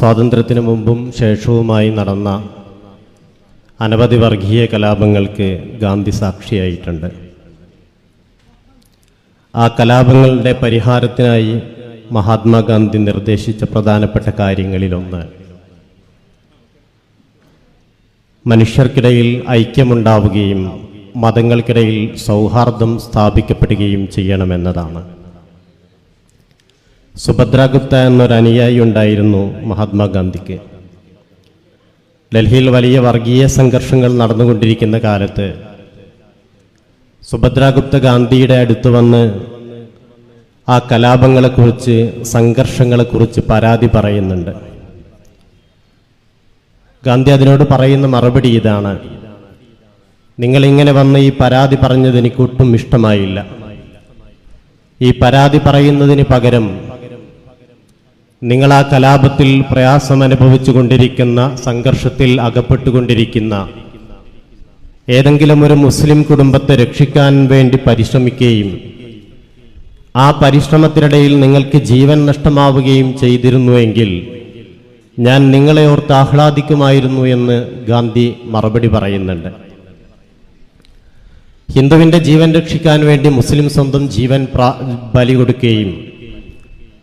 സ്വാതന്ത്ര്യത്തിന് മുമ്പും ശേഷവുമായി നടന്ന അനവധി വർഗീയ കലാപങ്ങൾക്ക് ഗാന്ധി സാക്ഷിയായിട്ടുണ്ട്. ആ കലാപങ്ങളുടെ പരിഹാരത്തിനായി മഹാത്മാഗാന്ധി നിർദ്ദേശിച്ച പ്രധാനപ്പെട്ട കാര്യങ്ങളിലൊന്ന് മനുഷ്യർക്കിടയിൽ ഐക്യമുണ്ടാവുകയും മതങ്ങൾക്കിടയിൽ സൗഹാർദ്ദം സ്ഥാപിക്കപ്പെടുകയും ചെയ്യണമെന്നതാണ്. സുഭദ്ര ഗുപ്ത എന്നൊരു അനുയായി ഉണ്ടായിരുന്നു മഹാത്മാഗാന്ധിക്ക്. ഡൽഹിയിൽ വലിയ വർഗീയ സംഘർഷങ്ങൾ നടന്നുകൊണ്ടിരിക്കുന്ന കാലത്ത് സുഭദ്രാഗുപ്ത ഗാന്ധിയുടെ അടുത്ത് വന്ന് ആ കലാപങ്ങളെക്കുറിച്ച് സംഘർഷങ്ങളെക്കുറിച്ച് പരാതി പറയുന്നുണ്ട്. ഗാന്ധി അതിനോട് പറയുന്ന മറുപടി ഇതാണ്. നിങ്ങളിങ്ങനെ വന്ന് ഈ പരാതി പറഞ്ഞത് എനിക്കൊട്ടും ഇഷ്ടമായില്ല. ഈ പരാതി പറയുന്നതിന് പകരം നിങ്ങൾ ആ കലാപത്തിൽ പ്രയാസം അനുഭവിച്ചു കൊണ്ടിരിക്കുന്ന സംഘർഷത്തിൽ അകപ്പെട്ടുകൊണ്ടിരിക്കുന്ന ഏതെങ്കിലും ഒരു മുസ്ലിം കുടുംബത്തെ രക്ഷിക്കാൻ വേണ്ടി പരിശ്രമിക്കുകയും ആ പരിശ്രമത്തിനിടയിൽ നിങ്ങൾക്ക് ജീവൻ നഷ്ടമാവുകയും ചെയ്തിരുന്നുവെങ്കിൽ ഞാൻ നിങ്ങളെ ഓർത്ത് ആഹ്ലാദിക്കുമായിരുന്നു എന്ന് ഗാന്ധി മറുപടി പറയുന്നുണ്ട്. ഹിന്ദുവിന്റെ ജീവൻ രക്ഷിക്കാൻ വേണ്ടി മുസ്ലിം സ്വന്തം ജീവൻ ബലി കൊടുക്കുകയും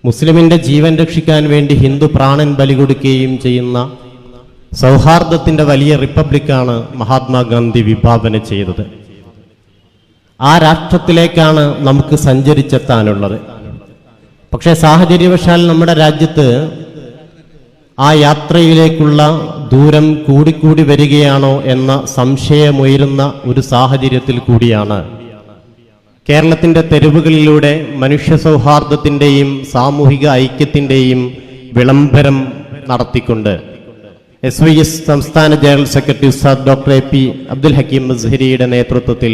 മുസ്ലിമിന്റെ ജീവൻ രക്ഷിക്കാൻ വേണ്ടി ഹിന്ദു പ്രാണൻ ബലി കൊടുക്കുകയും ചെയ്യുന്ന സൗഹാർദ്ദത്തിന്റെ വലിയ റിപ്പബ്ലിക്കാണ് മഹാത്മാഗാന്ധി വിഭാവന ചെയ്തത്. ആ രാഷ്ട്രത്തിലേക്കാണ് നമുക്ക് സഞ്ചരിച്ചെത്താനുള്ളത്. പക്ഷേ സാഹചര്യവശാൽ നമ്മുടെ രാജ്യത്ത് ആ യാത്രയിലേക്കുള്ള ദൂരം കൂടിക്കൂടി വരികയാണോ എന്ന സംശയമുയരുന്ന ഒരു സാഹചര്യത്തിൽ കൂടിയാണ് കേരളത്തിന്റെ തെരുവുകളിലൂടെ മനുഷ്യ സൗഹാർദ്ദത്തിന്റെയും സാമൂഹിക ഐക്യത്തിന്റെയും വിളംബരം നടത്തിക്കൊണ്ട് എസ് വി എസ് സംസ്ഥാന ജനറൽ സെക്രട്ടറി ഉസ്താദ് doctor A P Abdul Hakeem മസ്ഹരിയുടെ നേതൃത്വത്തിൽ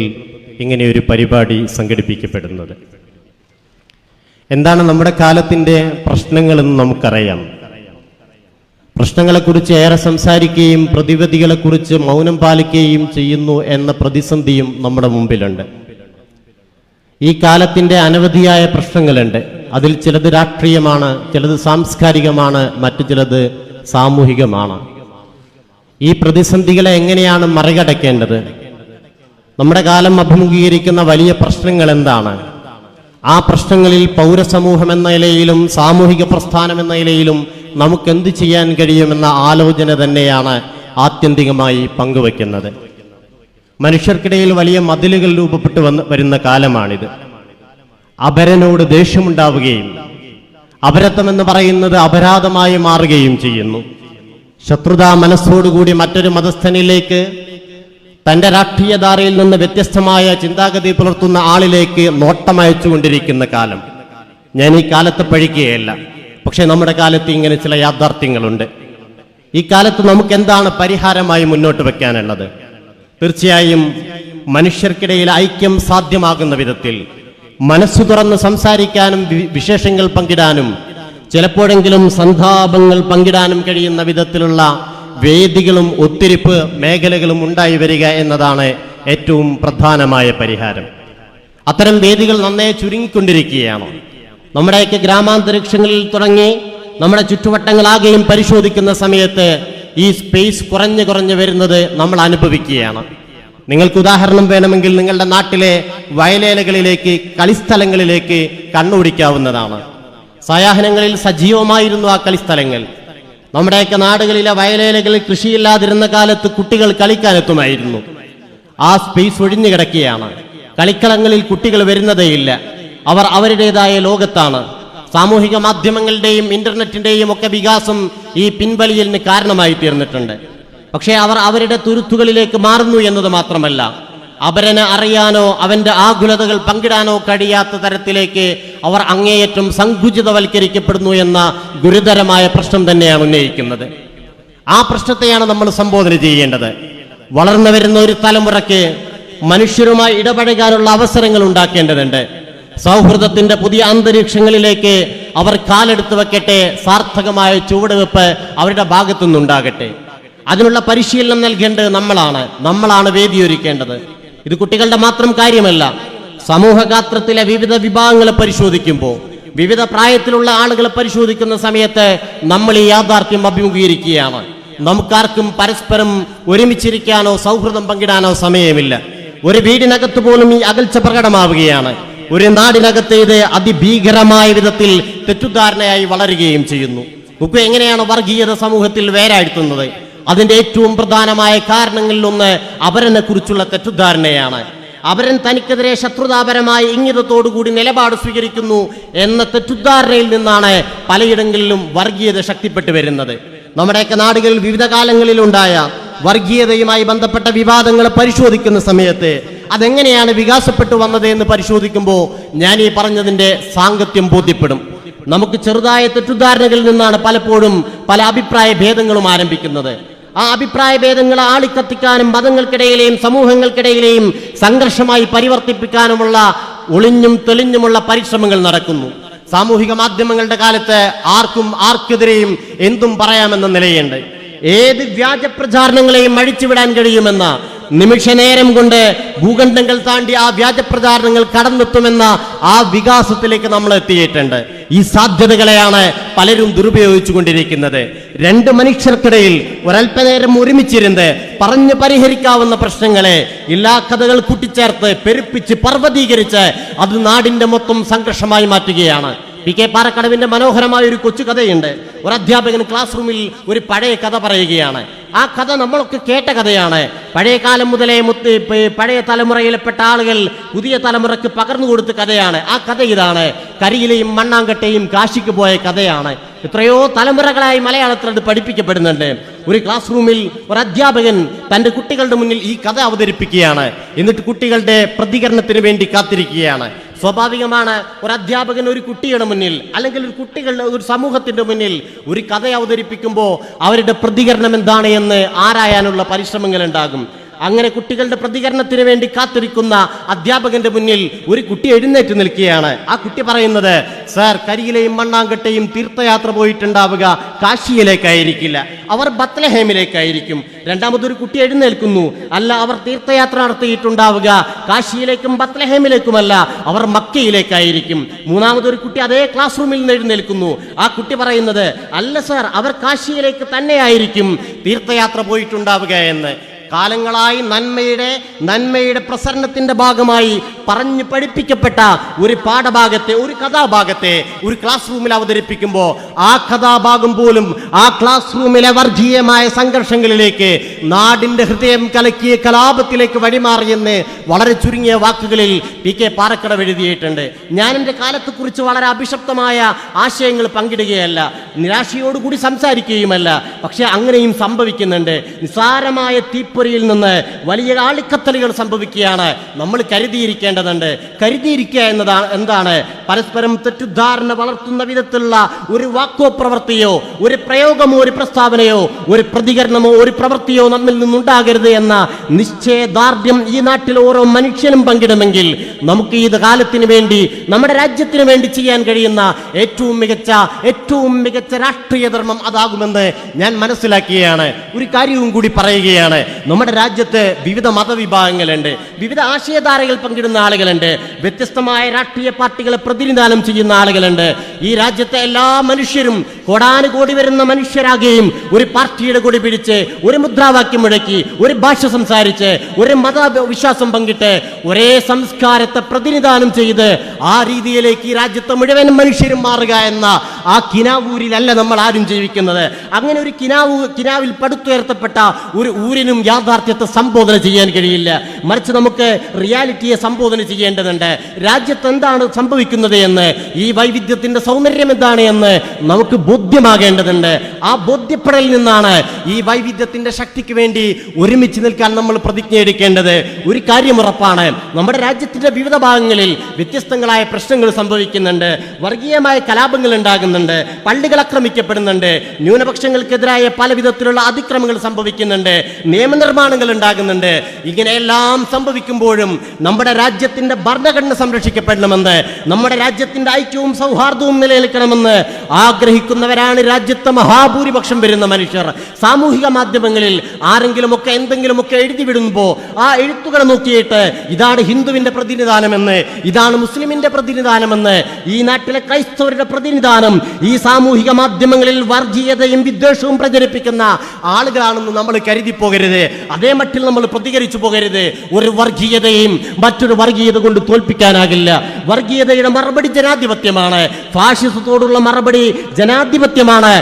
ഇങ്ങനെയൊരു പരിപാടി സംഘടിപ്പിക്കപ്പെടുന്നത്. എന്താണ് നമ്മുടെ കാലത്തിന്റെ പ്രശ്നങ്ങളെന്ന് നമുക്കറിയാം. പ്രശ്നങ്ങളെക്കുറിച്ച് ഏറെ സംസാരിക്കുകയും പ്രതിവിധികളെക്കുറിച്ച് മൗനം പാലിക്കുകയും ചെയ്യുന്നു എന്ന പ്രതിസന്ധിയും നമ്മുടെ മുമ്പിലുണ്ട്. ഈ കാലത്തിന്റെ അനവധിയായ പ്രശ്നങ്ങളുണ്ട്. അതിൽ ചിലത് രാഷ്ട്രീയമാണ് ചിലത് സാംസ്കാരികമാണ് മറ്റു ചിലത് സാമൂഹികമാണ്. ഈ പ്രതിസന്ധികളെ എങ്ങനെയാണ് മറികടക്കേണ്ടത്? നമ്മുടെ കാലം അഭിമുഖീകരിക്കുന്ന വലിയ പ്രശ്നങ്ങൾ എന്താണ്? ആ പ്രശ്നങ്ങളിൽ പൗരസമൂഹം എന്ന നിലയിലും സാമൂഹിക പ്രസ്ഥാനം എന്ന നിലയിലും നമുക്ക് എന്ത് ചെയ്യാൻ കഴിയുമെന്ന ആലോചന തന്നെയാണ് ആത്യന്തികമായി പങ്കുവയ്ക്കുന്നത്. മനുഷ്യർക്കിടയിൽ വലിയ മതിലുകൾ രൂപപ്പെട്ടു വന്ന് വരുന്ന കാലമാണിത്. അപരനോട് ദേഷ്യമുണ്ടാവുകയും അപരത്വമെന്ന് പറയുന്നത് അപരാധമായി മാറുകയും ചെയ്യുന്നു. ശത്രുതാ മനസ്സോടുകൂടി മറ്റൊരു മതസ്ഥനിലേക്ക് തന്റെ രാഷ്ട്രീയ ധാരയിൽ നിന്ന് വ്യത്യസ്തമായ ചിന്താഗതി പുലർത്തുന്ന ആളിലേക്ക് നോട്ടമയച്ചുകൊണ്ടിരിക്കുന്ന കാലം. ഞാൻ ഈ കാലത്ത് പഴിക്കുകയല്ല പക്ഷെ നമ്മുടെ കാലത്ത് ഇങ്ങനെ ചില യാഥാർത്ഥ്യങ്ങളുണ്ട്. ഈ കാലത്ത് നമുക്ക് എന്താണ് പരിഹാരമായി മുന്നോട്ട് വെക്കാനുള്ളത്? തീർച്ചയായും മനുഷ്യർക്കിടയിൽ ഐക്യം സാധ്യമാകുന്ന വിധത്തിൽ മനസ്സു തുറന്ന് സംസാരിക്കാനും വിശേഷങ്ങൾ പങ്കിടാനും ചിലപ്പോഴെങ്കിലും സന്താപങ്ങൾ പങ്കിടാനും കഴിയുന്ന വിധത്തിലുള്ള വേദികളും ഒത്തിരിപ്പ് മേഖലകളും ഉണ്ടായി വരിക എന്നതാണ് ഏറ്റവും പ്രധാനമായ പരിഹാരം. അത്തരം വേദികൾ നന്നേ ചുരുങ്ങിക്കൊണ്ടിരിക്കുകയാണ്. നമ്മുടെയൊക്കെ ഗ്രാമാന്തരീക്ഷങ്ങളിൽ തുടങ്ങി നമ്മുടെ ചുറ്റുവട്ടങ്ങളാകെയും പരിശോധിക്കുന്ന സമയത്ത് ഈ സ്പേസ് കുറഞ്ഞു കുറഞ്ഞു വരുന്നത് നമ്മൾ അനുഭവിക്കുകയാണ്. നിങ്ങൾക്ക് ഉദാഹരണം വേണമെങ്കിൽ നിങ്ങളുടെ നാട്ടിലെ വയലേലകളിലേക്ക് കളിസ്ഥലങ്ങളിലേക്ക് കണ്ണോടിക്കാവുന്നതാണ്. സയാഹനങ്ങളിൽ സജീവമായിരുന്നു ആ കളിസ്ഥലങ്ങൾ. നമ്മുടെയൊക്കെ നാടുകളിലെ വയലേലകളിൽ കൃഷിയില്ലാതിരുന്ന കാലത്ത് കുട്ടികൾ കളിക്കാനെത്തുമായിരുന്നു. ആ സ്പേസ് ഒഴിഞ്ഞു കിടക്കുകയാണ്. കളിക്കളങ്ങളിൽ കുട്ടികൾ വരുന്നതേയില്ല. അവർ അവരുടേതായ ലോകത്താണ്. സാമൂഹിക മാധ്യമങ്ങളുടെയും ഇന്റർനെറ്റിന്റെയും ഒക്കെ വികാസം ഈ പിൻവലിയലിന് കാരണമായി തീർന്നിട്ടുണ്ട്. പക്ഷേ അവർ അവരുടെ തുരുത്തുകളിലേക്ക് മാറുന്നു എന്നത് മാത്രമല്ല. അവരനെ അറിയാനോ അവന്റെ ആകുലതകൾ പങ്കിടാനോ കഴിയാത്ത തരത്തിലേക്ക് അവർ അങ്ങേയറ്റം സങ്കുചിതവൽക്കരിക്കപ്പെടുന്നു എന്ന ഗുരുതരമായ പ്രശ്നം തന്നെയാണ് ഉന്നയിക്കുന്നത്. ആ പ്രശ്നത്തെയാണ് നമ്മൾ സംബോധന ചെയ്യേണ്ടത്. വളർന്നു വരുന്ന ഒരു തലമുറയ്ക്ക് മനുഷ്യരുമായി ഇടപഴകാനുള്ള അവസരങ്ങൾ ഉണ്ടാക്കേണ്ടതുണ്ട്. സൗഹൃദത്തിന്റെ പുതിയ അന്തരീക്ഷങ്ങളിലേക്ക് അവർ കാലെടുത്ത് വെക്കട്ടെ സാർത്ഥകമായ ചുവടുവെപ്പ് അവരുടെ ഭാഗത്തു നിന്നുണ്ടാകട്ടെ അതിനുള്ള പരിശീലനം നൽകേണ്ടത് നമ്മളാണ്. നമ്മളാണ് വേദിയൊരുക്കേണ്ടത്. ഇത് കുട്ടികളുടെ മാത്രം കാര്യമല്ല. സമൂഹഗാത്രത്തിലെ വിവിധ വിഭാഗങ്ങളെ പരിശോധിക്കുമ്പോൾ വിവിധ പ്രായത്തിലുള്ള ആളുകളെ പരിശോധിക്കുന്ന സമയത്ത് നമ്മൾ ഈ യാഥാർത്ഥ്യം അഭിമുഖീകരിക്കുകയാണ്. നമുക്കാർക്കും പരസ്പരം ഒരുമിച്ചിരിക്കാനോ സൗഹൃദം പങ്കിടാനോ സമയമില്ല. ഒരു വീടിനകത്ത് പോലും ഈ അകൽച്ച പ്രകടമാവുകയാണ്. ഒരു നാടിനകത്ത് ഇത് അതിഭീകരമായ വിധത്തിൽ തെറ്റുദ്ധാരണയായി വളരുകയും ചെയ്യുന്നു. നോക്കൂ എങ്ങനെയാണ് വർഗീയത സമൂഹത്തിൽ വേരാഴ്ത്തുന്നത്? അതിന്റെ ഏറ്റവും പ്രധാനമായ കാരണങ്ങളിൽ ഒന്ന് അപരനെ കുറിച്ചുള്ള തെറ്റുദ്ധാരണയാണ്. അവരൻ തനിക്കെതിരെ ശത്രുതാപരമായ ഇംഗിതത്തോടുകൂടി നിലപാട് സ്വീകരിക്കുന്നു എന്ന തെറ്റുദ്ധാരണയിൽ നിന്നാണ് പലയിടങ്ങളിലും വർഗീയത ശക്തിപ്പെട്ടു വരുന്നത്. നമ്മുടെയൊക്കെ നാടുകളിൽ വിവിധ കാലങ്ങളിലുണ്ടായ വർഗീയതയുമായി ബന്ധപ്പെട്ട വിവാദങ്ങൾ പരിശോധിക്കുന്ന സമയത്ത് അതെങ്ങനെയാണ് വികാസപ്പെട്ടു വന്നത് എന്ന് പരിശോധിക്കുമ്പോൾ ഞാൻ ഈ പറഞ്ഞതിന്റെ സാങ്കത്യം ബോധ്യപ്പെടും. നമുക്ക് ചെറുതായ തെറ്റുദ്ധാരണകളിൽ നിന്നാണ് പലപ്പോഴും പല അഭിപ്രായ ഭേദങ്ങളും ആരംഭിക്കുന്നത്. ആ അഭിപ്രായ ഭേദങ്ങൾ ആളിക്കത്തിക്കാനും മതങ്ങൾക്കിടയിലെയും സമൂഹങ്ങൾക്കിടയിലെയും സംഘർഷമായി പരിവർത്തിപ്പിക്കാനുമുള്ള ഒളിഞ്ഞും തെളിഞ്ഞുമുള്ള പരിശ്രമങ്ങൾ നടക്കുന്നു. സാമൂഹിക മാധ്യമങ്ങളുടെ കാലത്ത് ആർക്കും ആർക്കെതിരെയും എന്തും പറയാമെന്ന നിലയുണ്ട്. ഏത് വ്യാജ പ്രചാരണങ്ങളെയും അഴിച്ചുവിടാൻ കഴിയുമെന്ന നിമിഷനേരം കൊണ്ട് ഭൂഖണ്ഡങ്ങൾ താണ്ടി ആ വ്യാജ പ്രചാരണങ്ങൾ കടന്നെത്തുമെന്ന ആ വികാസത്തിലേക്ക് നമ്മൾ എത്തിയിട്ടുണ്ട്. ഈ സാധ്യതകളെയാണ് പലരും ദുരുപയോഗിച്ചു കൊണ്ടിരിക്കുന്നത് രണ്ട് മനുഷ്യർക്കിടയിൽ ഒരല്പനേരം ഒരുമിച്ചിരുന്ന് പറഞ്ഞു പരിഹരിക്കാവുന്ന പ്രശ്നങ്ങളെ എല്ലാ കഥകൾ കൂട്ടിച്ചേർത്ത് പെരുപ്പിച്ച് പർവതീകരിച്ച് അത് നാടിന്റെ മൊത്തം സംഘർഷമായി മാറ്റുകയാണ്. പി കെ പാറക്കടവിന്റെ മനോഹരമായ ഒരു കൊച്ചു കഥയുണ്ട് ഒരു അധ്യാപകൻ ക്ലാസ് റൂമിൽ ഒരു പഴയ കഥ പറയുകയാണ്. ആ കഥ നമ്മളൊക്കെ കേട്ട കഥയാണ്. പഴയ കാലം മുതലേ മുത്ത് പഴയ തലമുറയിൽപ്പെട്ട ആളുകൾ പുതിയ തലമുറയ്ക്ക് പകർന്നു കൊടുത്ത കഥയാണ്. ആ കഥ ഇതാണ്. കരിയിലെയും മണ്ണാങ്കട്ടയും കാശിക്ക് പോയ കഥയാണ്. എത്രയോ തലമുറകളായി മലയാളത്തിൽ അത് പഠിപ്പിക്കപ്പെടുന്നുണ്ട്. ഒരു ക്ലാസ് റൂമിൽ ഒരു അധ്യാപകൻ തന്റെ കുട്ടികളുടെ മുന്നിൽ ഈ കഥ അവതരിപ്പിക്കുകയാണ്. എന്നിട്ട് കുട്ടികളുടെ പ്രതികരണത്തിന് വേണ്ടി കാത്തിരിക്കുകയാണ്. സ്വാഭാവികമാണ് ഒരു അധ്യാപകൻ ഒരു കുട്ടിയുടെ മുന്നിൽ അല്ലെങ്കിൽ ഒരു കുട്ടികളുടെ ഒരു സമൂഹത്തിന്റെ മുന്നിൽ ഒരു കഥ അവതരിപ്പിക്കുമ്പോൾ അവരുടെ പ്രതികരണം എന്താണ് എന്ന് ആരായാനുള്ള പരിശ്രമങ്ങൾ ഉണ്ടാകും. അങ്ങനെ കുട്ടികളുടെ പ്രതികരണത്തിന് വേണ്ടി കാത്തിരിക്കുന്ന അധ്യാപകന്റെ മുന്നിൽ ഒരു കുട്ടി എഴുന്നേറ്റ് നിൽക്കുകയാണ്. ആ കുട്ടി പറയുന്നത് സാർ കരിയിലെയും മണ്ണാങ്കട്ടയും തീർത്ഥയാത്ര പോയിട്ടുണ്ടാവുക കാശിയിലേക്കായിരിക്കില്ല. അവർ ബത്ലഹേമിലേക്കായിരിക്കും. രണ്ടാമതൊരു കുട്ടി എഴുന്നേൽക്കുന്നു. അല്ല അവർ തീർത്ഥയാത്ര നടത്തിയിട്ടുണ്ടാവുക കാശിയിലേക്കും ബത്ലഹേമിലേക്കുമല്ല അവർ മക്കയിലേക്കായിരിക്കും. മൂന്നാമതൊരു കുട്ടി അതേ ക്ലാസ് റൂമിൽ നിന്ന് എഴുന്നേൽക്കുന്നു. ആ കുട്ടി പറയുന്നത് അല്ല സാർ അവർ കാശിയിലേക്ക് തന്നെയായിരിക്കും തീർത്ഥയാത്ര പോയിട്ടുണ്ടാവുക എന്ന്. കാലങ്ങളായി നന്മയുടെ നന്മയുടെ പ്രസരണത്തിന്റെ ഭാഗമായി പറഞ്ഞു പഠിപ്പിക്കപ്പെട്ട ഒരു പാഠഭാഗത്തെ ഒരു കഥാഭാഗത്തെ ഒരു ക്ലാസ് റൂമിൽ അവതരിപ്പിക്കുമ്പോൾ ആ കഥാഭാഗം പോലും ആ ക്ലാസ് റൂമിലെ വർഗീയമായ സംഘർഷങ്ങളിലേക്ക് നാടിന്റെ ഹൃദയം കലക്കിയ കലാപത്തിലേക്ക് വഴിമാറിയെന്ന് വളരെ ചുരുങ്ങിയ വാക്കുകളിൽ പി കെ പാറക്കടവ് എഴുതിയിട്ടുണ്ട്. ഞാൻ എന്റെ കാലത്തെക്കുറിച്ച് വളരെ അഭിശപ്തമായ ആശയങ്ങൾ പങ്കിടുകയല്ല നിരാശയോടുകൂടി സംസാരിക്കുകയുമല്ല പക്ഷേ അങ്ങനെയും സംഭവിക്കുന്നുണ്ട്. നിസ്സാരമായ തീപ്പൊരിയിൽ നിന്ന് വലിയ ആളിക്കത്തലുകൾ സംഭവിക്കുകയാണ് നമ്മൾ കരുതിയിരിക്കേണ്ടതുണ്ട് കരുതിയിരിക്കുക എന്നതാണ് എന്താണ് പരസ്പരം തെറ്റിദ്ധാരണ വളർത്തുന്ന വിധത്തിലുള്ള ഒരു വാക്കോ പ്രവൃത്തിയോ ഒരു പ്രയോഗമോ ഒരു പ്രസ്താവനയോ ഒരു പ്രതികരണമോ ഒരു പ്രവൃത്തിയോ നമ്മിൽ നിന്നുണ്ടാകരുത് എന്ന നിശ്ചയദാർഢ്യം ഈ നാട്ടിൽ ഓരോ മനുഷ്യനും പങ്കിടുമെങ്കിൽ നമുക്ക് ഈ കാലത്തിന് വേണ്ടി നമ്മുടെ രാജ്യത്തിന് വേണ്ടി ചെയ്യാൻ കഴിയുന്ന ഏറ്റവും മികച്ച ഏറ്റവും മികച്ച രാഷ്ട്രീയ ധർമ്മം അതാകുമെന്ന് ഞാൻ മനസ്സിലാക്കുകയാണ്. ഒരു കാര്യവും കൂടി പറയുകയാണ്. നമ്മുടെ രാജ്യത്ത് വിവിധ മതവിഭാഗങ്ങളുണ്ട്. വിവിധ ആശയധാരകൾ പങ്കിടുന്ന ആളുകളുണ്ട്. വ്യത്യസ്തമായ രാഷ്ട്രീയ പാർട്ടികളെ പ്രതിനിധാനം ചെയ്യുന്ന ആളുകളുണ്ട്. ഈ രാജ്യത്തെ എല്ലാ മനുഷ്യരും കോടാനുകോടി വരുന്ന മനുഷ്യരാകുകയും ഒരു പാർട്ടിയുടെ കൂടി പിടിച്ച് ഒരു മുദ്രാവാക്യം മുഴക്കി ഒരു ഭാഷ സംസാരിച്ച് ഒരു മതവിശ്വാസം പങ്കിട്ട് ഒരേ സംസ്കാരത്തെ പ്രതിനിധാനം ചെയ്ത് ആ രീതിയിലേക്ക് ഈ രാജ്യത്തെ മുഴുവൻ മനുഷ്യരും മാറുക എന്ന ആ കിനാവൂരിലല്ല നമ്മൾ ആരും ജീവിക്കുന്നത്. അങ്ങനെ ഒരു കിനാവൂ കിനാവിൽ പടുത്തുയർത്തപ്പെട്ട ഒരു ഊരിനും യാഥാർത്ഥ്യത്തെ സംബോധന ചെയ്യാൻ കഴിയില്ല. മറിച്ച് നമുക്ക് റിയാലിറ്റിയെ സംബോധന ചെയ്യേണ്ടതുണ്ട്. രാജ്യത്ത് എന്താണ് സംഭവിക്കുന്നത് എന്ന് ഈ വൈവിധ്യത്തിന്റെ സൗന്ദര്യം എന്താണ് എന്ന് നമുക്ക് ബോധ്യമാകേണ്ടതുണ്ട്. ആ ബോധ്യപ്പെടലിൽ നിന്നാണ് ഈ വൈവിധ്യത്തിന്റെ ശക്തിക്ക് വേണ്ടി ഒരുമിച്ച് നിൽക്കാൻ നമ്മൾ പ്രതിജ്ഞ എടുക്കേണ്ടത്. ഒരു കാര്യം ഉറപ്പാണ്. നമ്മുടെ രാജ്യത്തിന്റെ വിവിധ ഭാഗങ്ങളിൽ വ്യത്യസ്തങ്ങളായ പ്രശ്നങ്ങൾ സംഭവിക്കുന്നുണ്ട്. വർഗീയമായ കലാപങ്ങൾ ഉണ്ടാകുന്നുണ്ട്. പള്ളികൾ ആക്രമിക്കപ്പെടുന്നുണ്ട്. ന്യൂനപക്ഷങ്ങൾക്കെതിരായ പല വിധത്തിലുള്ള അതിക്രമങ്ങൾ സംഭവിക്കുന്നുണ്ട്. നിയമനിർമ്മാണങ്ങൾ ഉണ്ടാകുന്നുണ്ട്. ഇങ്ങനെയെല്ലാം സംഭവിക്കുമ്പോഴും നമ്മുടെ രാജ്യ രാജ്യത്തിന്റെ ഭരണഘടന സംരക്ഷിക്കപ്പെടണമെന്ന് നമ്മുടെ രാജ്യത്തിന്റെ ഐക്യവും സൗഹാർദ്ദവും നിലനിൽക്കണമെന്ന് ആഗ്രഹിക്കുന്നവരാണ് രാജ്യത്തെ മഹാഭൂരിപക്ഷം വരുന്ന മനുഷ്യർ. സാമൂഹിക മാധ്യമങ്ങളിൽ ആരെങ്കിലുമൊക്കെ എന്തെങ്കിലുമൊക്കെ എഴുതി വിടുമ്പോൾ ആ എഴുത്തുകൾ നോക്കിയിട്ട് ഇതാണ് ഹിന്ദുവിന്റെ പ്രതിനിധാനമെന്ന് ഇതാണ് മുസ്ലിമിന്റെ പ്രതിനിധാനമെന്ന് ഈ നാട്ടിലെ ക്രൈസ്തവരുടെ പ്രതിനിധാനം ഈ സാമൂഹിക മാധ്യമങ്ങളിൽ വർഗീയതയും വിദ്വേഷവും പ്രചരിപ്പിക്കുന്ന ആളുകളാണെന്ന് നമ്മൾ കരുതി പോകരുത് അതേ മട്ടിൽ നമ്മൾ പ്രതികരിച്ചു പോകരുത്. ഒരു വർഗീയതയും മറ്റൊരു വർഗീയത കൊണ്ട് തോൽപ്പിക്കാനാകില്ല. വർഗീയതയുടെ മറുപടി ജനാധിപത്യമാണ്. ഫാഷിസത്തോടുള്ള മറുപടി ജനാധിപത്യമാണ്.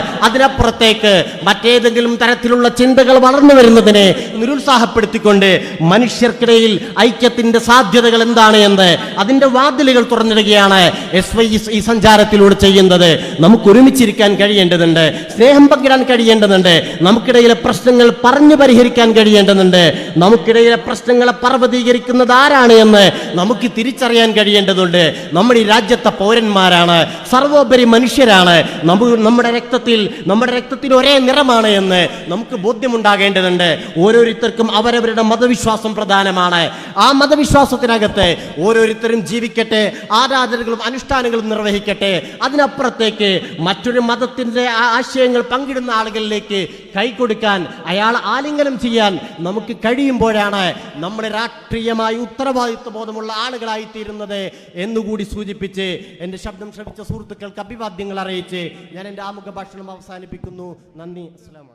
അതിനപ്പുറത്തേക്ക് മറ്റേതെങ്കിലും തരത്തിലുള്ള ചിന്തകൾ വളർന്നു വരുന്നതിനെ നിരുത്സാഹപ്പെടുത്തിക്കൊണ്ട് മനുഷ്യർക്കിടയിൽ ഐക്യത്തിന്റെ സാധ്യതകൾ എന്താണ് എന്ന് അതിന്റെ വാതിലുകൾ തുറന്നിടുകയാണ് എസ് വൈ ഈ സഞ്ചാരത്തിലൂടെ ചെയ്യുന്നത്. നമുക്ക് ഒരുമിച്ചിരിക്കാൻ കഴിയേണ്ടതുണ്ട്. സ്നേഹം പങ്കിടാൻ കഴിയേണ്ടതുണ്ട്. നമുക്കിടയിലെ പ്രശ്നങ്ങൾ പറഞ്ഞു പരിഹരിക്കാൻ കഴിയേണ്ടതുണ്ട്. നമുക്കിടയിലെ പ്രശ്നങ്ങളെ പർവതീകരിക്കുന്നത് ആരാണ് എന്ന് നമുക്ക് തിരിച്ചറിയാൻ കഴിയേണ്ടതുണ്ട്. നമ്മുടെ ഈ രാജ്യത്തെ പൗരന്മാരാണ്. സർവോപരി മനുഷ്യരാണ്. നമുക്ക് നമ്മുടെ രക്തത്തിൽ നമ്മുടെ രക്തത്തിൽ ഒരേ നിറമാണ് എന്ന് നമുക്ക് ബോധ്യമുണ്ടാകേണ്ടതുണ്ട്. ഓരോരുത്തർക്കും അവരവരുടെ മതവിശ്വാസം പ്രധാനമാണ്. ആ മതവിശ്വാസത്തിനകത്ത് ഓരോരുത്തരും ജീവിക്കട്ടെ ആരാധനകളും അനുഷ്ഠാനങ്ങളും നിർവഹിക്കട്ടെ. അതിനപ്പുറത്തേക്ക് മറ്റൊരു മതത്തിന്റെ ആശയങ്ങൾ പങ്കിടുന്ന ആളുകളിലേക്ക് കൈകൊടുക്കാൻ അയാൾ ആലിംഗനം ചെയ്യാൻ നമുക്ക് കഴിയുമ്പോഴാണ് നമ്മുടെ രാഷ്ട്രീയമായി ഉത്തരവാദിത്വ ബോധമുള്ള ആളുകളായി തീരുന്നത് എന്നുകൂടി സൂചിപ്പിച്ച് എന്റെ ശബ്ദം ശ്രമിച്ച സുഹൃത്തുക്കൾക്ക് അഭിവാദ്യങ്ങൾ അറിയിച്ച് ഞാൻ എന്റെ ആമുഖ ഭാഷണം അവസാനിപ്പിക്കുന്നു നന്ദി. അസ്സലാമു